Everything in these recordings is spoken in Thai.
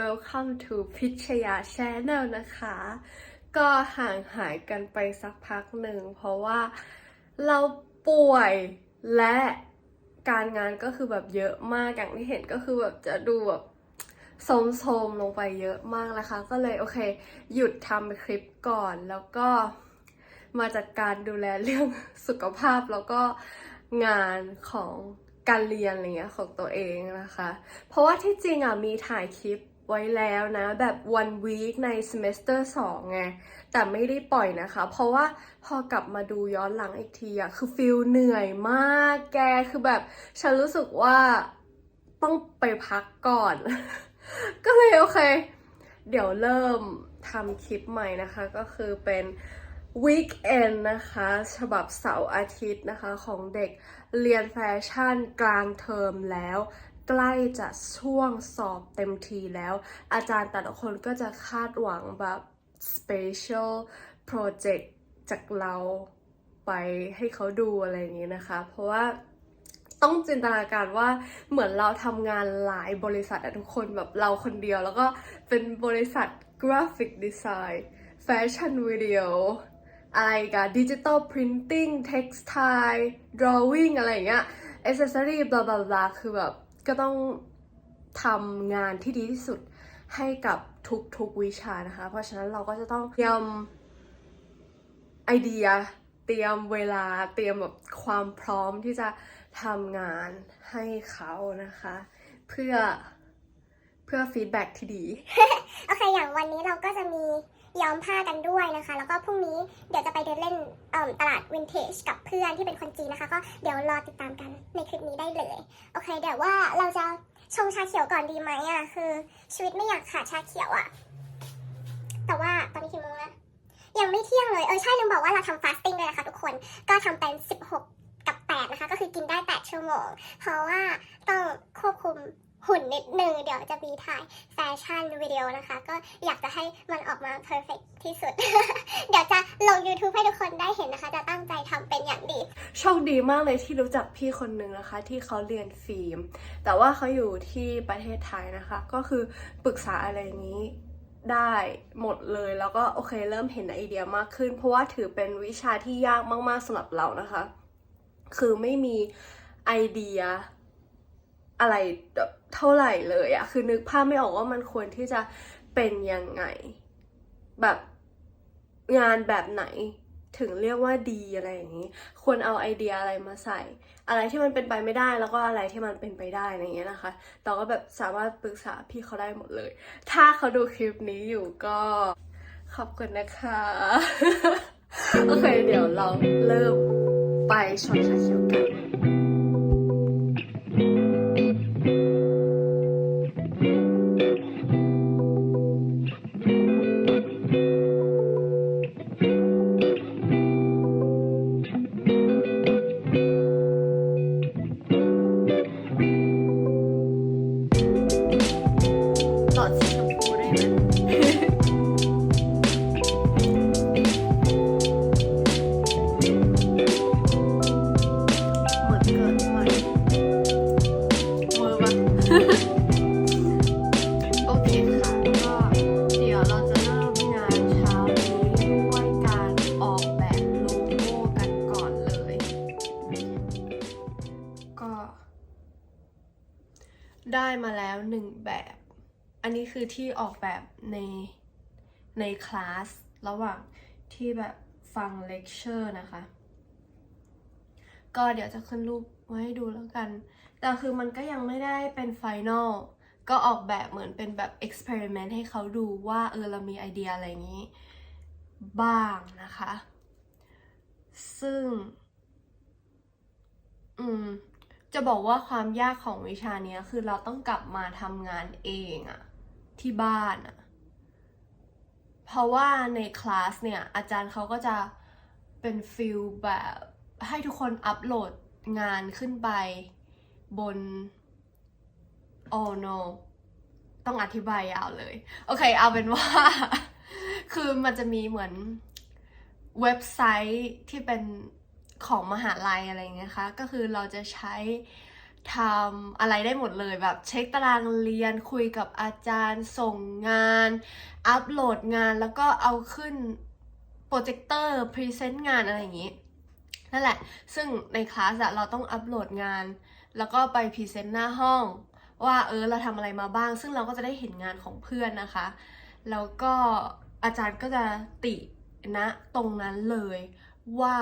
welcome to พิชยา Channel นะคะ ก็ห่างหายกันไปสักพักหนึ่ง เพราะว่าเราป่วยและการงานก็คือแบบเยอะมากอย่างที่เห็นก็คือแบบจะดูแบบโทรมๆลงไปเยอะมากนะคะ ก็เลยโอเค หยุดทำคลิปก่อนแล้วก็มาจัดการดูแลเรื่องสุขภาพแล้วก็งานของการเรียนอะไรเงี้ยของตัวเองนะคะ เพราะว่าที่จริงอะมีถ่ายคลิป ไว้แล้วนะ แบบ one week ใน semester 2 ไง แต่ไม่ได้ปล่อยนะคะ เพราะว่าพอกลับมาดูย้อนหลังอีกทีอะคือฟิลเหนื่อยมากแกคือแบบ ฉันรู้สึกว่าต้องไปพักก่อน ก็เลยโอเค เดี๋ยวเริ่มทำคลิปใหม่นะคะ ก็คือเป็น weekend นะคะ ฉบับเสาร์อาทิตย์นะคะ ของเด็กเรียนแฟชั่นกลางเทอมแล้ว ใกล้จะช่วงสอบเต็มทีแล้ว อาจารย์แต่ละคนก็จะคาดหวังแบบ special project จากเราไปให้เขาดูอะไรอย่างนี้นะคะ เพราะว่าต้องจินตนาการว่าเหมือนเราทำงานหลายบริษัทอะทุกคนแบบเราคนเดียว แล้วก็เป็นบริษัทกราฟิกดีไซน์แฟชั่นวิดีโออะไรกันดิจิตอลพรินติ้งเท็กซ์ไทดรอวิ่งอะไรอย่างเงี้ยเอเซสซอรี่บลาบลาบลาคือแบบ ก็ต้องทำงานที่ดีที่สุดให้กับทุกๆวิชานะคะ เพราะฉะนั้นเราก็จะต้องเตรียมไอเดีย เตรียมเวลา เตรียมแบบความพร้อมที่จะทำงานให้เขานะคะ เพื่อเพื่อฟีดแบ็ที่ดี โอเค อย่างวันนี้เราก็จะมี ย้อมผ้ากันด้วยนะคะ แล้วก็พรุ่งนี้เดี๋ยวจะไปเดินเล่นตลาดวินเทจกับเพื่อนที่เป็นคนจีนนะคะ ก็เดี๋ยวรอติดตามกันในคลิปนี้ได้เลย โอเค เดี๋ยวว่าเราจะชงชาเขียวก่อนดีไหมอะคือชีวิตไม่อยากขาดชาเขียวอะ แต่ว่าตอนนี้กี่โมงแล้วยังไม่เที่ยงเลย เออใช่ลืมบอกว่าเราทำฟาสติ้งด้วยนะคะทุกคน ก็ทำเป็น 16 กับ 8 นะคะ ก็คือกินได้ 8 ชั่วโมง เพราะว่าต้องควบคุม หุ่นนิดนึงเดี๋ยวจะมีถ่ายแฟชั่นวิดีโอนะคะ ก็อยากจะให้มันออกมาเพอร์เฟกที่สุด เดี๋ยวจะลง YouTube ให้ทุกคนได้เห็นนะคะ จะตั้งใจทำเป็นอย่างดี โชคดีมากเลยที่รู้จักพี่คนหนึ่งนะคะ ที่เขาเรียนฟิล์ม แต่ว่าเขาอยู่ที่ประเทศไทยนะคะ ก็คือปรึกษาอะไรนี้ได้หมดเลยแล้วก็โอเคเริ่มเห็นไอเดียมากขึ้น เพราะว่าถือเป็นวิชาที่ยากมากๆสำหรับเรานะคะ คือไม่มีไอเดีย อะไรเท่าไหร่เลยอะคือนึกภาพไม่ออกว่ามันควรที่จะเป็นยังไง แบบงานแบบไหนถึงเรียกว่าดีอะไรอย่างนี้ ควรเอาไอเดียอะไรมาใส่ อะไรที่มันเป็นไปไม่ได้แล้วก็อะไรที่มันเป็นไปได้อะไรอย่างเงี้ยนะคะเราก็แบบสามารถปรึกษาพี่เขาได้หมดเลย ถ้าเขาดูคลิปนี้อยู่ก็ขอบคุณนะคะ โอเค เดี๋ยวเราเริ่มไปชอนชาเขียวกัน อันนี้คือที่ออกแบบในในคลาสระหว่างที่แบบฟังเลคเชอร์นะคะ ก็เดี๋ยวจะขึ้นรูปไว้ให้ดูแล้วกัน แต่คือมันก็ยังไม่ได้เป็นไฟนอลก็ออกแบบเหมือนเป็นแบบเอ็กซ์เพร์เมนต์ให้เขาดูว่าเออเรามีไอเดียอะไรอย่างนี้ บ้างนะคะ ซึ่ง อืม จะบอกว่าความยากของวิชานี้คือเราต้องกลับมาทำงานเองอะ ที่บ้านอะเพราะว่าในคลาสเนี่ย อาจารย์เขาก็จะเป็นฟิลแบบให้ทุกคนอัปโหลดงานขึ้นไปบน oh no ต้องอธิบายยาวเลย โอเค เอาเป็นว่า คือมันจะมีเหมือนเว็บไซต์ที่เป็นของมหาลัยอะไรอย่างเงี้ยคะ ก็คือเราจะใช้ ทำอะไรได้หมดเลยแบบเช็คตารางเรียนคุยกับอาจารย์ส่งงาน อัปโหลดงานแล้วก็เอาขึ้นโปรเจคเตอร์พรีเซนต์งานอะไรอย่างนี้นั่นแหละ ซึ่งในคลาสอะเราต้องอัปโหลดงาน แล้วก็ไปพรีเซนต์หน้าห้อง ว่าเออเราทำอะไรมาบ้าง ซึ่งเราก็จะได้เห็นงานของเพื่อนนะคะ แล้วก็อาจารย์ก็จะตินะตรงนั้นเลยว่า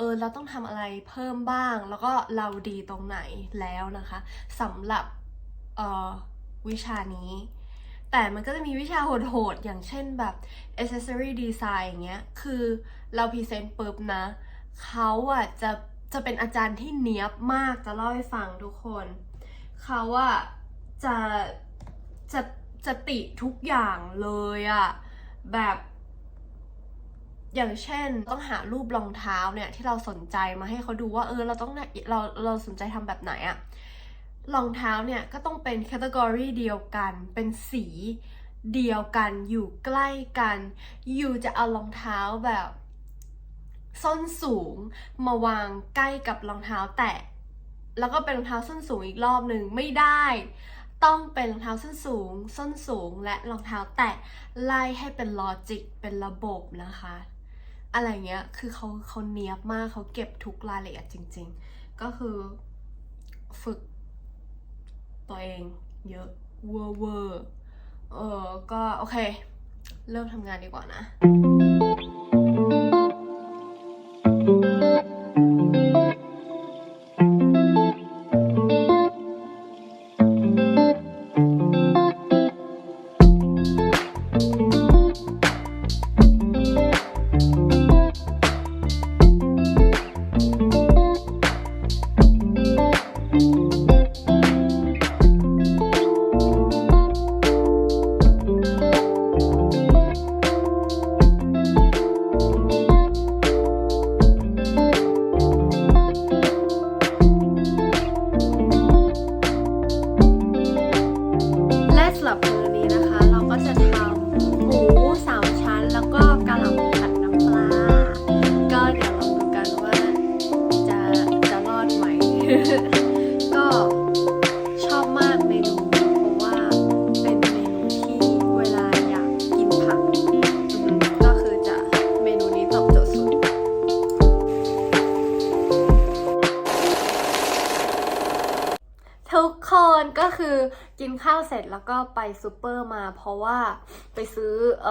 ออเราต้องทำอะไรเพิ่มบ้าง แล้วก็เราดีตรงไหนแล้วนะคะสำหรับเออวิชานี้ แต่มันก็จะมีวิชาโหดๆ อย่างเช่นแบบ accessory design อย่างเงี้ย คือเราพรีเซนต์ปุ๊บนะ เขาอะจะจะเป็นอาจารย์ที่เนี้ยบมากจะเล่าให้ฟังทุกคน เขาอะจะจะจะติทุกอย่างเลยอะแบบ อย่างเช่นต้องหารูปรองเท้าเนี่ยที่เราสนใจมาให้เขาดูว่าเออเราต้องเราเราสนใจทำแบบไหนอะรองเท้าเนี่ยก็ต้องเป็นแคตตากรีเดียวกัน เป็นสีเดียวกันอยู่ใกล้กัน อยู่จะเอารองเท้าแบบส้นสูงมาวางใกล้กับรองเท้าแตะแล้วก็เป็นรองเท้าส้นสูงอีกรอบหนึ่งไม่ได้ ต้องเป็นรองเท้าส้นสูง ส้นสูงและรองเท้าแตะไล่ให้เป็นลอจิกเป็นระบบนะคะ อะไรเงี้ย คือเขาเขาเนียบมากเขาเก็บทุกรายละเอียดจริง ๆ ก็คือฝึกตัวเองเยอะเวอร์เวอร์เออก็โอเค เริ่มทำงานดีกว่านะและ ทุกคนก็คือกินข้าวเสร็จแล้วก็ไปซูเปอร์มา เพราะว่าไปซื้ออ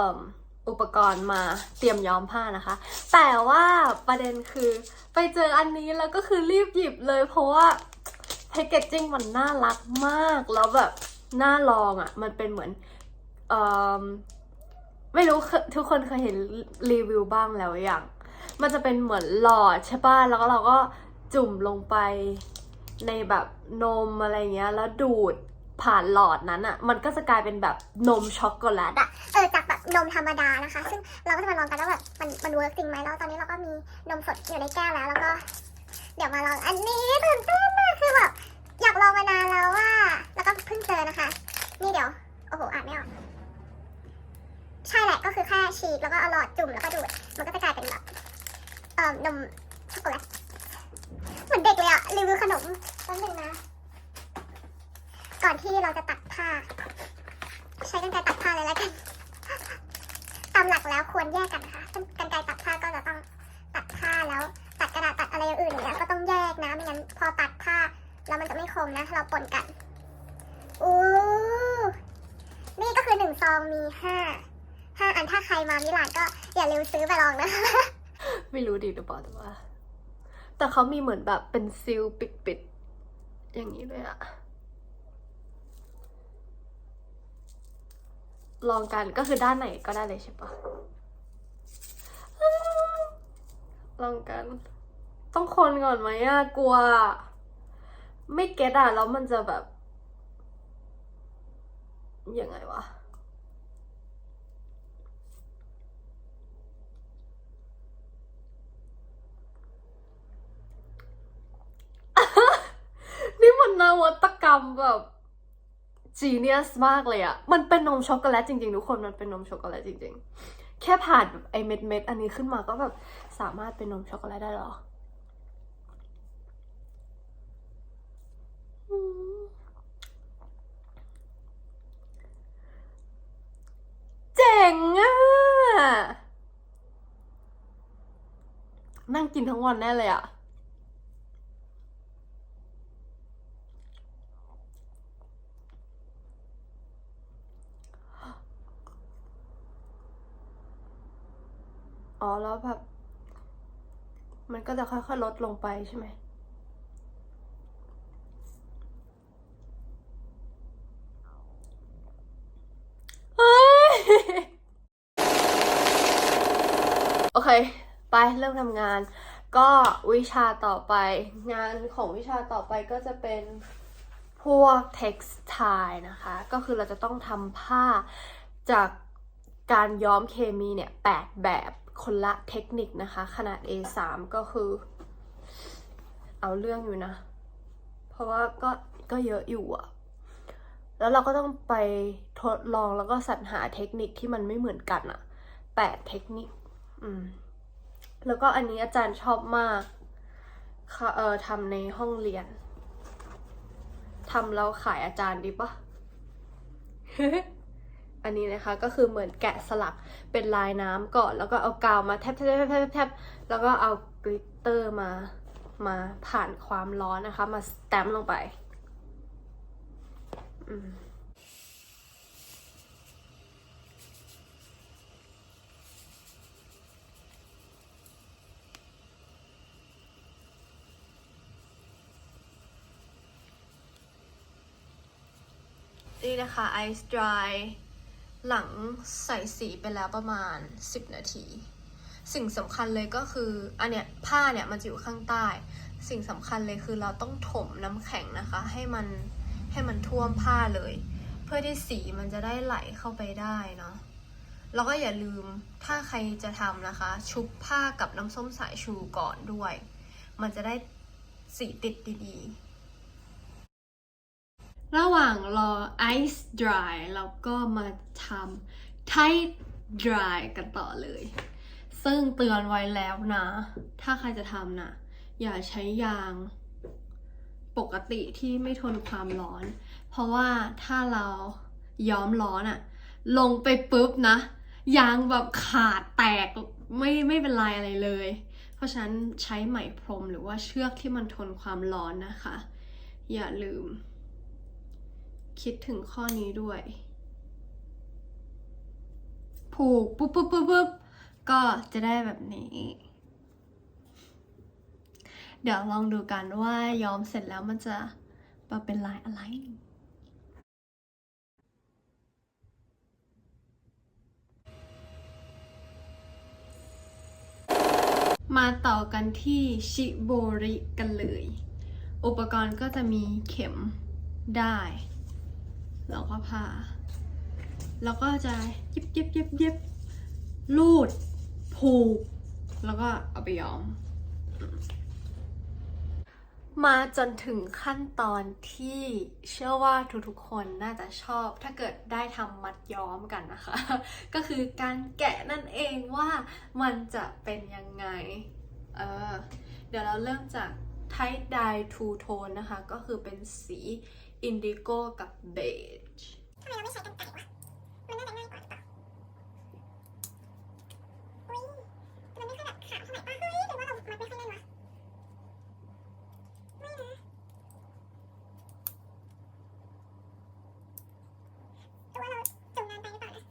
อุปกรณ์มาเตรียมย้อมผ้านะคะ แต่ว่าประเด็นคือไปเจออันนี้แล้วก็คือรีบหยิบเลย เพราะว่าแพคเกจจิ้งมันน่ารักมาก แล้วแบบน่าลองอะ่ะ มันเป็นเหมือนอไม่รู้ทุกคนเคยเห็นรีวิวบ้างแล้วอย่าง มันจะเป็นเหมือนหลอดใช่ป่ะแล้วก็เราก็จุ่มลงไป ในแบบนมอะไรเงี้ย แล้วดูดผ่านหลอดนั้นอะ่ะ มันก็จะกลายเป็นแบบนมช็อกโกแลตอะเออจากแบบนมธรรมดานะคะ ซึ่งเราก็จะมาลองกันว่าแบบมันมันเวิร์กจริงไหมแล้วตอนนี้เราก็มีนมสดอยู่ในแก้วแล้ว แล้วก็ เดี๋ยวมาลองอันนี้ตื่นเต้นมากคือแบบอยากลองมานานแล้วว่าแล้วก็เพิ่งเจอนะคะ นี่เดี๋ยวโอ้โหอ่านไม่ออกใช่แหละก็คือแค่ฉีดแล้วก็เอาหลอดจุ่มแล้วก็ดูดมันก็จะกลายเป็นแบบเอ่อนมช็อกโกแลต เหมือนเด็กเลยอะรีวิวขนมแป๊บนึงนะ ก่อนที่เราจะตัดผ้า ใช้กันไกรตัดผ้าเลยแล้วกัน ตามหลักแล้วควรแยกกันนะคะกันไกรตัดผ้าก็จะต้องตัดผ้าแล้ว ตัดกระดาษตัดอะไรอย่างอื่นอย่างเงี้ยก็ต้องแยกนะไม่งั้นพอตัดผ้าแล้วมันจะไม่คมนะถ้าเราปนกันอู้นี่ก็คือหนึ่งซองมีห้าห้าอันถ้าใครมามิลานก็อย่าลืมซื้อไปลองนะ ไม่รู้ดีหรือเปล่าแต่ว่า แต่เขามีเหมือนแบบเป็นซิลปิดๆ อย่างนี้เลยอะลองกันก็คือด้านไหนก็ได้เลยใช่ปะลองกัน ต้องคนก่อนไหมอะกลัว ไม่เก็ตอะแล้วมันจะแบบ ยังไงวะ นี่มันน วัตกรรมแบบจีเนียสมากเลยอะมันเป็นนมช็อกโกแลตจริงๆ ทุกคน มันเป็นนมช็อกโกแลตจริงๆ แค่ผ่านแบบไอเม็ดเม็ดๆอันนี้ขึ้นมาก็แบบสามารถเป็นนมช็อกโกแลตได้หรอ เจ๋งอะนั่งกินทั้งวันแน่เลยอะ อ๋อแล้วแบบ มันก็จะค่อยๆลดลงไปใช่ไหมเฮ้ยโอเค ไปเริ่มทำงาน ก็วิชาต่อไป งานของวิชาต่อไปก็จะเป็นพวก textile นะคะ ก็คือเราจะต้องทำผ้าจากการย้อมเคมีเนี่ยแปดแบบ คนละเทคนิคนะคะ ขนาด A3 ก็คือ เอาเรื่องอยู่นะ เพราะว่าก็ก็เยอะอยู่อะแล้วเราก็ต้องไปทดลองแล้วก็สรรหาเทคนิคที่มันไม่เหมือนกันอะแปดเทคนิค อืม แล้วก็อันนี้อาจารย์ชอบมากค่ะเออทำในห้องเรียนทำแล้วขายอาจารย์ดีปะ อันนี้นะคะก็คือเหมือนแกะสลักเป็นลายน้ำก่อนแล้วก็เอากาวมาแทบแทบแทบแทบแทบแล้วก็เอากลิตเตอร์มามาผ่านความร้อนนะคะ มาสแตมป์ลงไปอืมนี่นะคะไอซ์ดราย หลังใส่สีไปแล้วประมาณ 10 นาที สิ่งสำคัญเลยก็คืออันเนี้ยผ้าเนี่ยมันจะอยู่ข้างใต้ สิ่งสำคัญเลยคือเราต้องถมน้ำแข็งนะคะ ให้มันให้มันท่วมผ้าเลย เพื่อที่สีมันจะได้ไหลเข้าไปได้เนาะแล้วก็อย่าลืมถ้าใครจะทำนะคะ ชุบผ้ากับน้ำส้มสายชูก่อนด้วย มันจะได้สีติดดีๆ ระหว่างรอ ice dry เราก็มาทำ tight dry กันต่อเลย ซึ่งเตือนไว้แล้วนะ ถ้าใครจะทำนะอย่าใช้ยางปกติที่ไม่ทนความร้อน เพราะว่าถ้าเราย้อมร้อนอะลงไปปุ๊บนะ ยางแบบขาดแตกไม่ไม่เป็นไรอะไรเลย เพราะฉะนั้นใช้ไหมพรมหรือว่าเชือกที่มันทนความร้อนนะคะ อย่าลืม คิดถึงข้อนี้ด้วย ผูกปุ๊บปุ๊บปุ๊บปุ๊บก็จะได้แบบนี้ เดี๋ยวลองดูกันว่าย้อมเสร็จแล้วมันจะมาเป็นลายอะไรมาต่อกันที่ชิโบริกันเลย อุปกรณ์ก็จะมีเข็มได้ แล้วก็ผ่าแล้วก็จะเย็บเย็บเย็บเย็บรูด ผูก แล้วก็เอาไปย้อม มาจนถึงขั้นตอนที่เชื่อว่าทุกๆคนน่าจะชอบ ถ้าเกิดได้ทำมัดย้อมกันนะคะ ก็คือการแกะนั่นเองว่ามันจะเป็นยังไง เออ เดี๋ยวเราเริ่มจาก tight dye two tone นะคะ ก็คือเป็นสีอินดิโก้กับเบจ ทำไมเราไม่ใช้กันไก่วะมันน่าจะง่ายกว่าหรือเปล่าอุ้ยมันไม่ค่อยแบบขาวเท่าไหร่ป่ะเฮ้ยหรือว่าเรามัดไม่ค่อยแน่นวะไม่นะหรือว่าเราจมนานไปหรือเปล่านะ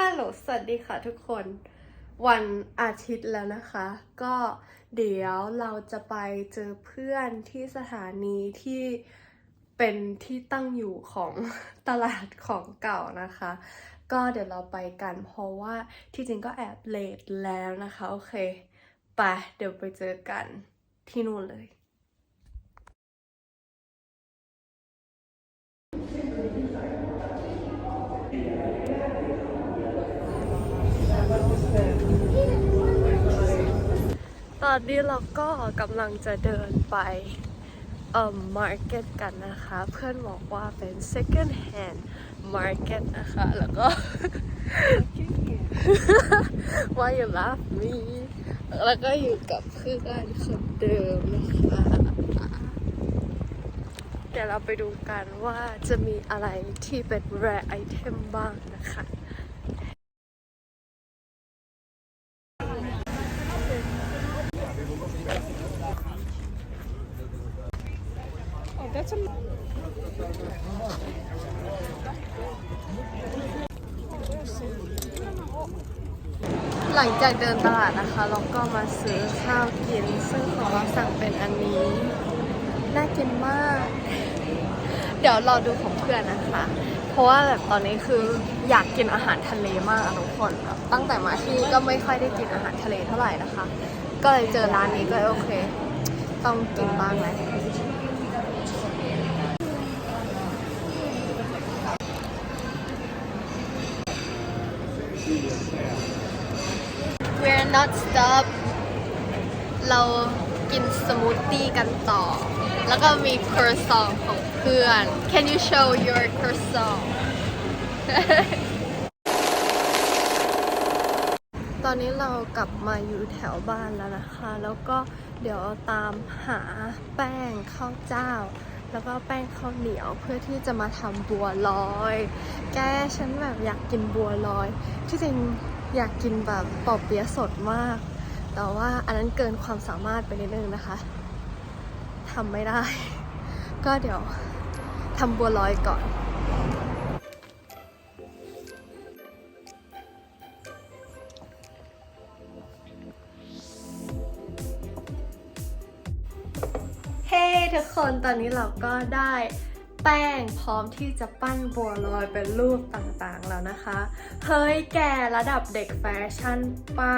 ฮัลโหล สวัสดีค่ะทุกคน วันอาทิตย์แล้วนะคะ ก็เดี๋ยวเราจะไปเจอเพื่อนที่สถานีที่เป็นที่ตั้งอยู่ของตลาดของเก่านะคะ ก็เดี๋ยวเราไปกันเพราะว่าที่จริงก็แอบเลทแล้วนะคะ โอเค ไป เดี๋ยวไปเจอกันที่นู่นเลย อนนี้เราก็กำลังจะเดินไปเอ่อ market กันนะคะ เพื่อนบอกว่าเป็น second hand market นะคะ แล้วก็ Why you laugh me แล้วก็อยู่กับเพื่อนคนเดิมนะคะเดี๋ยวเราไปดูกันว่าจะมีอะไรที่เป็น rare item บ้างนะคะ หลังจากเดินตลาดนะคะเราก็มาซื้อข้าวกิน ซึ่งของเราสั่งเป็นอันนี้ น่ากินมาก เดี๋ยวรอดูของเพื่อนนะคะ เพราะว่าแบบตอนนี้คืออยากกินอาหารทะเลมากอะทุกคนแบบตั้งแต่มาที่นี่ก็ไม่ค่อยได้กินอาหารทะเลเท่าไหร่นะคะ ก็เลยเจอร้านนี้ก็โอเค ต้องกินบ้างแล้ว We're not stop เรากินสมูทตี้กันต่อ แล้วก็มี croissant ของเพื่อน Can you show your croissant ตอนนี้เรากลับมาอยู่แถวบ้านแล้วนะคะ แล้วก็เดี๋ยวตามหาแป้งข้าวเจ้า แล้วก็แป้งข้าวเหนียวเพื่อที่จะมาทำบัวลอย แกฉันแบบอยากกินบัวลอย ที่จริงอยากกินแบบปอบเปี๊ยะสดมาก แต่ว่าอันนั้นเกินความสามารถไปนิดนึงนะคะทำไม่ได้ ก็เดี๋ยวทำบัวลอยก่อน คนตอนนี้เราก็ได้แป้งพร้อมที่จะปั้นบัวลอยเป็นรูปต่างๆแล้วนะคะ เฮ้ยแกระดับเด็กแฟชั่นป้า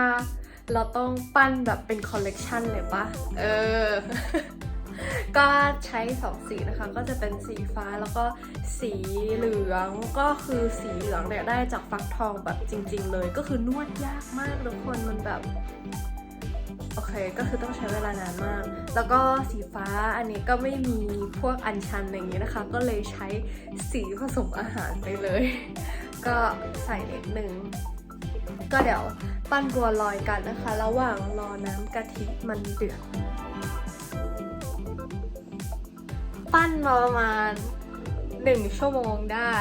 เราต้องปั้นแบบเป็นคอลเลกชันเลยปะเออ ก็ใช้สองสีนะคะ ก็จะเป็นสีฟ้าแล้วก็สีเหลืองก็คือสีเหลืองเนี่ยได้จากฟักทองแบบจริง ๆ เลย ก็คือนวดยากมากทุกคนมันแบบ โอเค ก็คือต้องใช้เวลานานมาก แล้วก็สีฟ้าอันนี้ก็ไม่มีพวกอัญชันอะไรอย่างนี้นะคะ ก็เลยใช้สีผสมอาหารไปเลย ก็ใส่นิดนึงก็เดี๋ยวปั้นบัวลอยกันนะคะ ระหว่างรอน้ำกะทิมันเดือด ปั้นมาประมาณหนึ่งชั่วโมงได้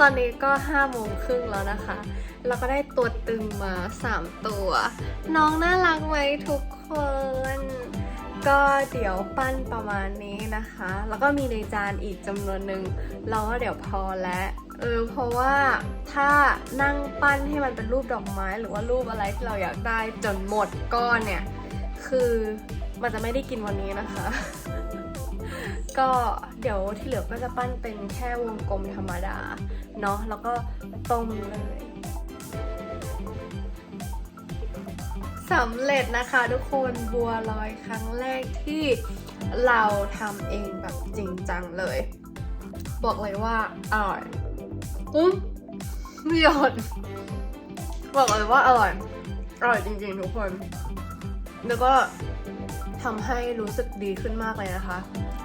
ตอนนี้ก็ห้าโมงครึ่งแล้วนะคะ เราก็ได้ตัวตึงมา 3 ตัว น้องน่ารักไหมทุกคน ก็เดี๋ยวปั้นประมาณนี้นะคะ แล้วก็มีในจานอีกจำนวนหนึ่งเราก็เดี๋ยวพอแล้วเออเพราะว่าถ้านั่งปั้นให้มันเป็นรูปดอกไม้ หรือว่ารูปอะไรที่เราอยากได้จนหมดก้อนเนี่ย คือมันจะไม่ได้กินวันนี้นะคะ ก็เดี๋ยวที่เหลือก็จะปั้นเป็นแค่วงกลมธรรมดาเนาะแล้วก็ต้มเลย สำเร็จนะคะทุกคนบัวลอยครั้งแรกที่เราทำเองแบบจริงจังเลย บอกเลยว่าอร่อยอุ้มไม่หยดบอกเลยว่าอร่อย อร่อยจริงๆทุกคน แล้วก็ทำให้รู้สึกดีขึ้นมากเลยนะคะ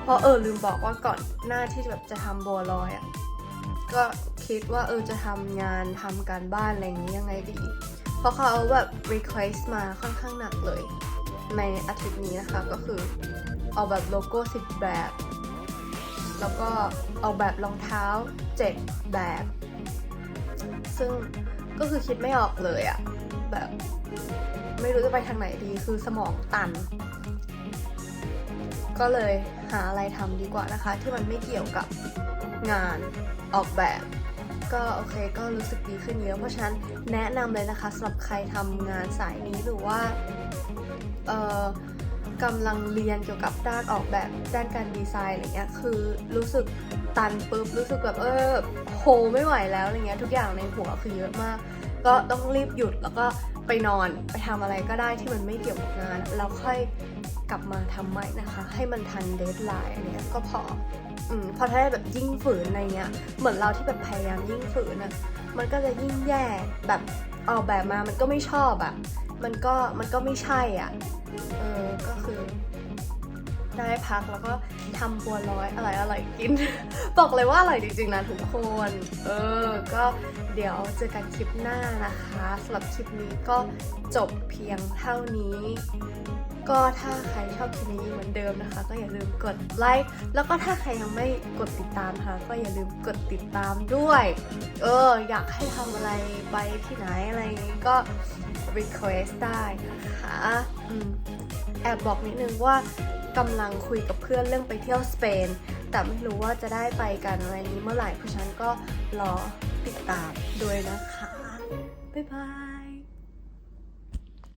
เพราะเออลืมบอกว่าก่อนหน้าที่แบบจะทำบัวลอยอะ่ะก็คิดว่าเออจะทำงานทำการบ้านอะไรอย่างนี้ยังไงดี เพราะเขาแบบ request มาค่อนข้างหนักเลย ในอาทิตย์นี้นะคะก็คือเอาแบบโลโก้ 10 แบบ แล้วก็เอาแบบรองเท้า 7 แบบ ซึ่งก็คือคิดไม่ออกเลยอะแบบไม่รู้จะไปทางไหนดีคือสมองตัน ก็เลยหาอะไรทำดีกว่านะคะ ที่มันไม่เกี่ยวกับงานออกแบบ ก็โอเคก็รู้สึกดีขึ้นเยอะเพราะฉะนั้นแนะนำเลยนะคะสำหรับใครทำงานสายนี้หรือว่าเอ่อกำลังเรียนเกี่ยวกับด้านออกแบบด้านการดีไซน์อะไรเงี้ยคือรู้สึกตันปุ๊บรู้สึกแบบเออโหไม่ไหวแล้วอะไรเงี้ยทุกอย่างในหัวคือเยอะมาก ก็ต้องรีบหยุดแล้วก็ไปนอนไปทำอะไรก็ได้ที่มันไม่เกี่ยวกับงาน แล้วค่อยกลับมาทำใหม่นะคะ ให้มันทันเดทไลน์อันเนี้ยก็พอ อพอถ้าแบบยิ่งฝืนอะไรเงี้ย เหมือนเราที่แบบพยายามยิ่งฝืนอะมันก็จะยิ่งแย่แบบออกแบบมามันก็ไม่ชอบอะมันก็มันก็ไม่ใช่อะเออก็คือ ได้พักแล้วก็ทำบัวลอยอร่อยอร่อยกิน บอกเลยว่าอร่อยจริงๆนะทุกคน เออ ก็เดี๋ยวเจอกันคลิปหน้านะคะสำหรับคลิปนี้ก็จบเพียงเท่านี้ ก็ถ้าใครชอบคลิปนี้เหมือนเดิมนะคะ ก็อย่าลืมกดไลค์แล้วก็ถ้าใครยังไม่กดติดตามนะคะก็อย่าลืมกดติดตามด้วย เออ อยากให้ทำอะไรไปที่ไหนอะไรก็ request ได้นะคะอืมแอบบอกนิดนึงว่า กำลังคุยกับเพื่อนเรื่องไปเที่ยวสเปน แต่ไม่รู้ว่าจะได้ไปกันอะไรนี้เมื่อไหร่เพราะฉันก็รอติดตามด้วยนะคะ บ๊ายบาย